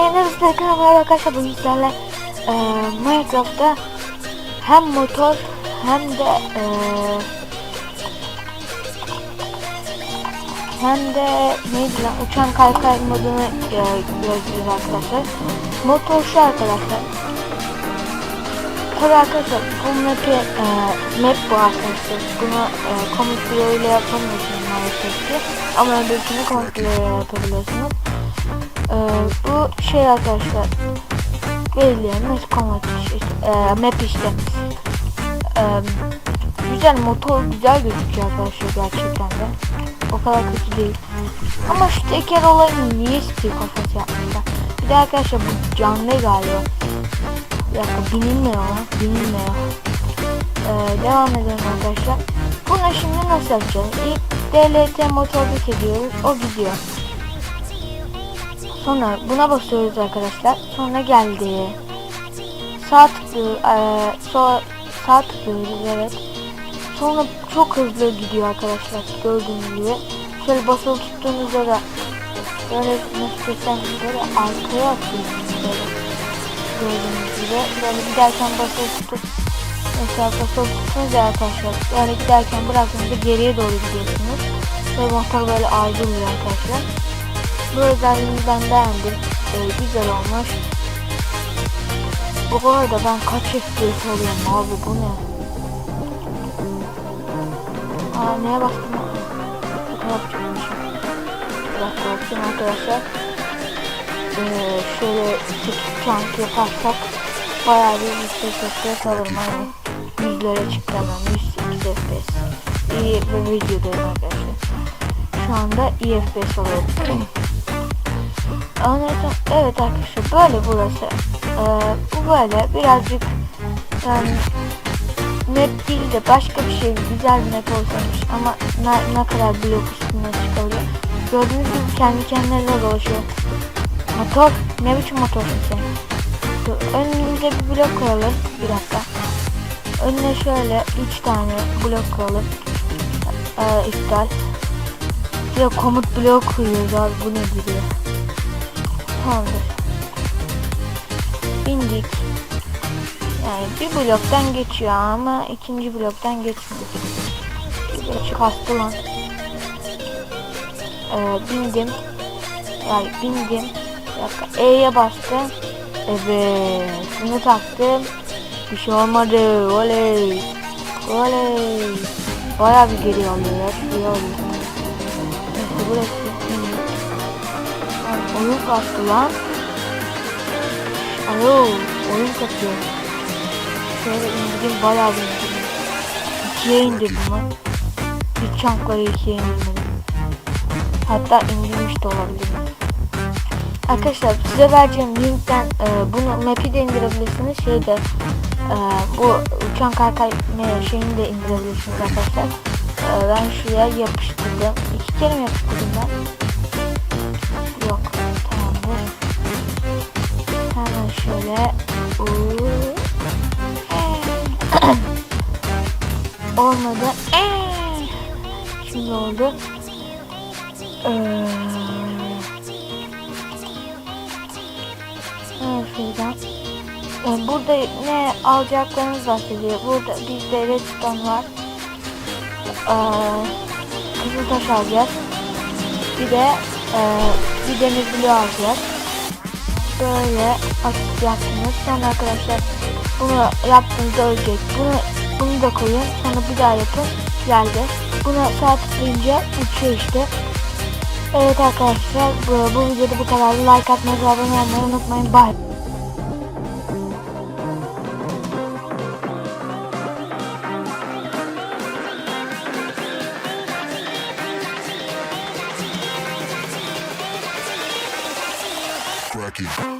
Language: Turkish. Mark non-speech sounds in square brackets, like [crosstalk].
merhaba arkadaşlar bugün sizlerle e, Minecraft'ta hem motor hem de e, hem de neydi lan uçan kaykay modunu e, göreceğiz arkadaşlar. Motor şu arkadaşlar. Tabii arkadaşlar bu map'i e, map bu arkadaşlar. Bunu e, komut ile yapamıyorsunuz maalesef ki. Ama öbürkünü komut ile yapabiliyorsunuz. Şey arkadaşlar. Belirleyemiz komut işte, e, map işte. Ee, güzel motor güzel gözüküyor arkadaşlar gerçekten de. O kadar kötü değil. Ama şu teker olayını niye Steve kafası yapmışlar? Bir de arkadaşlar bu canlı galiba. Bir lan binilmiyor ee, devam edelim arkadaşlar. Bunu şimdi nasıl yapacağız? İlk DLT motoru ediyoruz o gidiyor Sonra buna basıyoruz arkadaşlar. Sonra geldi. Sağ tıklıyor, eee, sağ, sağ tıklıyoruz evet. Sonra çok hızlı gidiyor arkadaşlar gördüğünüz gibi. Şöyle basılı tuttuğunuzda da böyle nasıl desem böyle arkaya atıyorsunuz böyle. Gördüğünüz gibi böyle giderken basılı tutup mesela basılı tuttunuz ya arkadaşlar. Yani giderken bıraktığınızda geriye doğru gidiyorsunuz. Ve motor böyle ayrılıyor arkadaşlar. Bu özelliğini ben beğendim. Ee, güzel olmuş. Bu arada ben kaç FPS alıyorum abi bu ne? Aa neye bastım? Fotoğraf çekmişim. Bir dakika bakayım arkadaşlar. Ee, şöyle 8 çant yaparsak bayağı bir yüksek FPS alırım hani yüzlere hemen 108 FPS. İyi bir videodayım arkadaşlar. Şu anda iyi FPS alıyorum. Anladım. Evet arkadaşlar böyle burası. Ee, bu böyle birazcık yani map değil de başka bir şey güzel bir map olsaymış ama ne, ne kadar blok üstüne çıkabiliyor. Gördüğünüz gibi kendi kendine dolaşıyor. Motor ne biçim motorsun sen? Dur, önümüze bir blok koyalım. Bir dakika. Önüne şöyle 3 tane blok koyalım. Ee, iptal. Bir komut blok koyuyoruz abi bu nedir ya? Tamamdır. Bindik. Yani bir bloktan geçiyor ama ikinci bloktan geçmiyor. Blok kastı lan. Ee, bindim. Yani bindim. E'ye bastım. Evet. Bunu taktım. Bir şey olmadı. Oley. Oley. Bayağı bir geri alıyor ya. Şuraya alıyor. Neyse burası. Oyun kastı lan. Alo oyun kasıyor. Şöyle indirdim bayağı bir indirdim. İkiye indirdim lan. Bir çankları ikiye indirdim. Hatta indirmiş de olabilirim. Arkadaşlar size vereceğim linkten e, bunu map'i de indirebilirsiniz. Şeyde e, bu uçan kaykay şeyini de indirebilirsiniz arkadaşlar. E, ben şuraya yapıştırdım. İki kere mi yapıştırdım ben? Şöyle. Oo. [coughs] Olmadı. Şimdi oldu. Ee, burada ne alacaklarınız bahsediyor. Burada bizde redstone var. Ee, Kızıltaş alacağız. Bir de e, bir demir bloğu alacağız. Böyle açacaksınız. Sonra arkadaşlar bunu yaptığınızda ölecek. Bunu bunu da koyun. Sonra bir daha yapın. Geldi. Buna sağ tıklayınca uçuyor işte. Evet arkadaşlar bu, bu videoda bu kadar. Like atmayı abone olmayı unutmayın. Bye. aqui.